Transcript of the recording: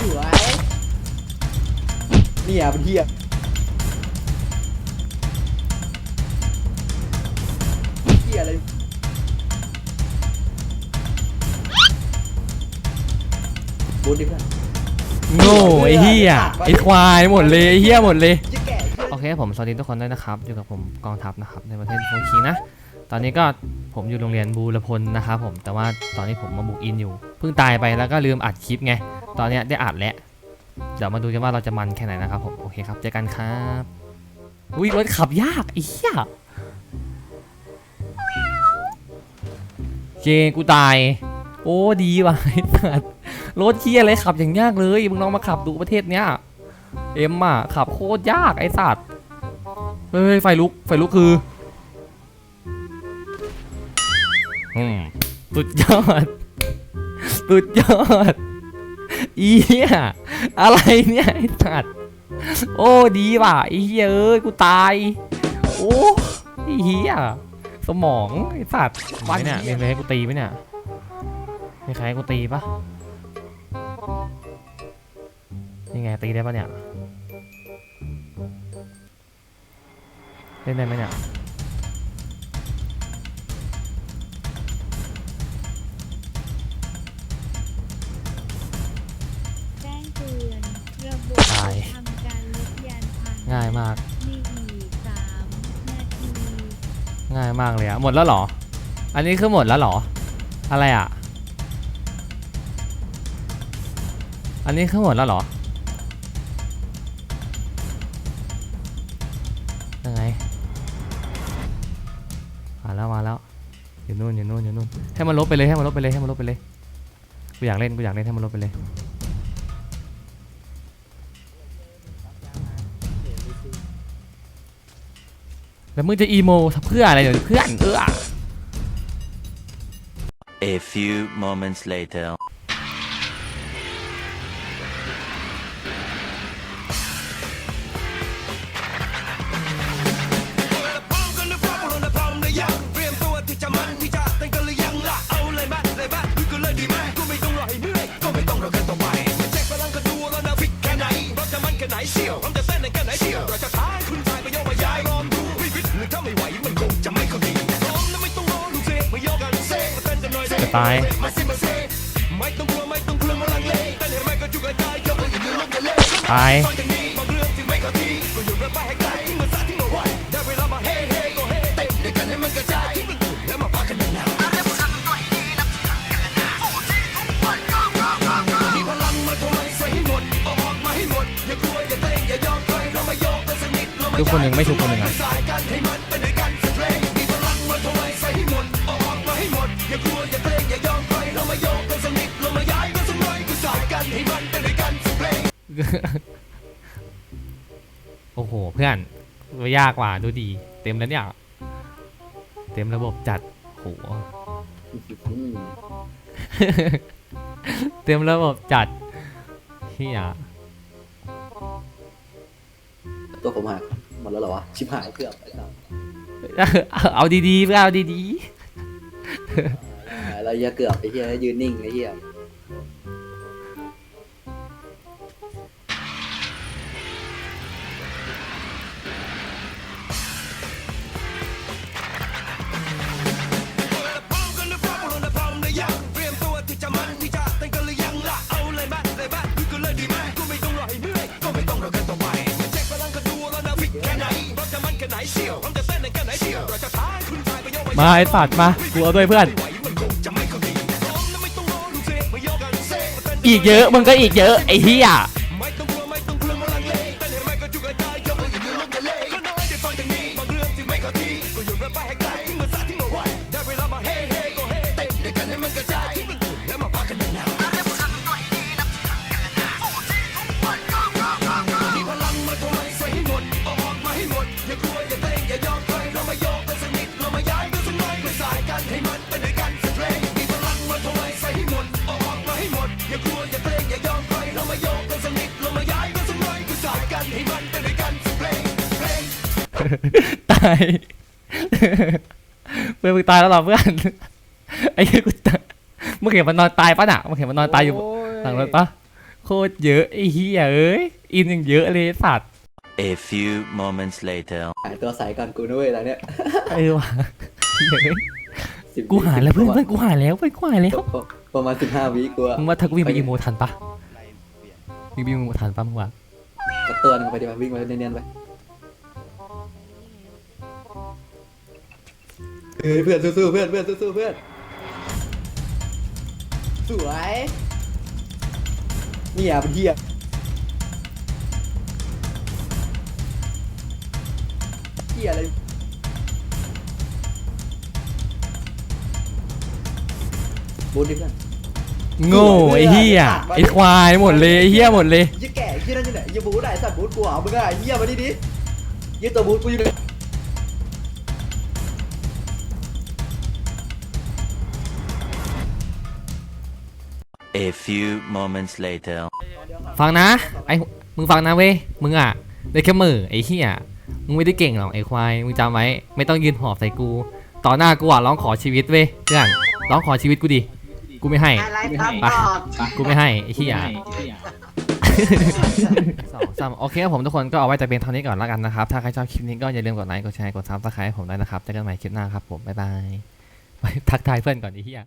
สวยเนี่ยเป็นเทียเทียอะไรบูดดิเพื่อน โง่ไอ้เหี้ยไอ้ควายหมดเลยไอ้เหี้ยหมดเลย จะแก่ โอเคผมสวัสดีทุกคนด้วยนะครับ อยู่กับผมกองทัพนะครับ ในประเทศโฟคีนะ ตอนนี้ก็ผมอยู่โรงเรียนบูรพลนะครับผมแต่ว่าตอนนี้ผมมาบุกอินอยู่ เพิ่งตายไปแล้วก็ลืมอัดคลิปไง ตอนนี้ได้อัดแล้ว เดี๋ยวมาดูกันว่าเราจะมันแค่ไหนนะครับผมโอเคครับเจอกันครับอุ้ยรถขับยากไอ้เหี้ยเจกูตาย โอ้ดีว่ะไอสัสรถเหี้ยอะไรขับอย่างยากเลยมึงลองมาขับดูประเทศเนี้ยเอ็มอะขับโคตรยากไอ้สัตว์เฮ้ยไฟลุกไฟลุกคือ อืมสุดยอด สุดยอด อีเหี้ย อะไรเนี่ยไอ้สัตว์โอ้ดีว่ะไอ้เหี้ยเอ้ยกูตาย โอ้ไอ้เหี้ย สมองไอ้สัตว์วันเนี่ยมีใครให้กูตีไหมเนี่ยมีใครให้กูตีปะยังไงตีได้ปะเนี่ย เล่นได้ไหมเนี่ย ง่ายมากมีอีกสามนาทีง่ายมากเลยอะหมดแล้วเหรอ อันนี้คือหมดแล้วเหรอ อะไรอะอันนี้คือหมดแล้วเหรอยังไงมาแล้วมาแล้วอยู่นู่นอยู่นู่นอยู่นู่นให้มันลบไปเลยให้มันลบไปเลยให้มันลบไปเลยกูอยากเล่นกูอยากเล่นให้มันลบไปเลย แล้วมึงจะอีโมเพื่ออะไรเดี๋ยวเพื่อนเออ A few moments later. นอย่ายอมใครเรายกกันสักนิดเรามาทุกคนหนึ่งไม่ทุกคนหนึ่งอะ โอ้โห เพื่อนยากกว่าดูดี เต็มแล้วเนี่ย เต็มระบบจัดโหอืมเต็มระบบจัดเฮียตัวผมหักหมดแล้วเหรอวะชิบหายเกือบไอ้สัสเอาดีๆเพื่อนเอาดีหายแล้วเหี้ยเกือบไอ้เหี้ยยืนนิ่งไอ้เหี้ย มาไอ้สัตว์มากูเอาด้วยเพื่อน อีกเยอะมึงก็อีกเยอะไอ้เฮีย ตายเพื่อนมึงตายแล้วเหรอเพื่อนไอ้เหี้ยกูตายมึงเห็นมันนอนตายปะน่ะมึงเห็นมันนอนตายอยู่หลังรถปะโคตรเยอะไอ้เหี้ยเอ้ยอินยังเยอะเลยไอ้สัตว์ A few moments later. หายตัวใสก่อนกูด้วยตอนเนี้ยเออว่ะเหี้ยเอ้ยสิบกูหาแล้วเพื่อนประมาเพื่ณอนกูหาแล้วเพื่อนกูหาแล้วประมาณสิบห้าวิกูอะมึงว่าถ้ากูวิ่งไปอีโมทันปะวิ่งไปอีโมทันปะมึงว่าสักตัวหนึงไปดีกว่าวิ่งไปเนียนๆไป เฮ้ยเพื่อนสู้ๆเพื่อนเพื่อนสู้ๆเพื่อนสวยเนี่ยเป็นเฮียเฮียอะไรบูทดิเพื่อน โง่ไอ้เหี้ยไอ้ควายหมดเลยไอ้เหี้ยหมดเลย ยี่แก่ยี่นั่นอยู่ไหนยี่บูทไหนสัตว์บูทกูเหรอมึงอะไอ้เหี้ยมาดิดิยี่ตัวบูทกูอยู่ไหน A few moments later. ฟังนะไอ้มึงฟังนะเว้ยมึงอะได้แค่มือไอ้เหี้ยมึงไม่ได้เก่งหรอกไอ้ควายมึงจำไว้ไม่ต้องยืนหอบใส่กู ต่อหน้ากูอะร้องขอชีวิตเว้ยเพื่อนร้องขอชีวิตกูดิกูไม่ให้อะไรตามไปตอบกูไม่ให้ไอ้เหี้ยสองสามโอเคครับผมทุกคนก็เอาไว้แต่เพียงเท่านี้ก่อนแล้วกันนะครับ ถ้าใครชอบคลิปนี้ก็อย่าลืมกดไลค์กดแชร์กดซับสไครต์ผมด้วยนะครับเจอกันใหม่คลิปหน้าครับผมบ๊ายบายไปทักทายเพื่อนก่อนไอ้เหี้ย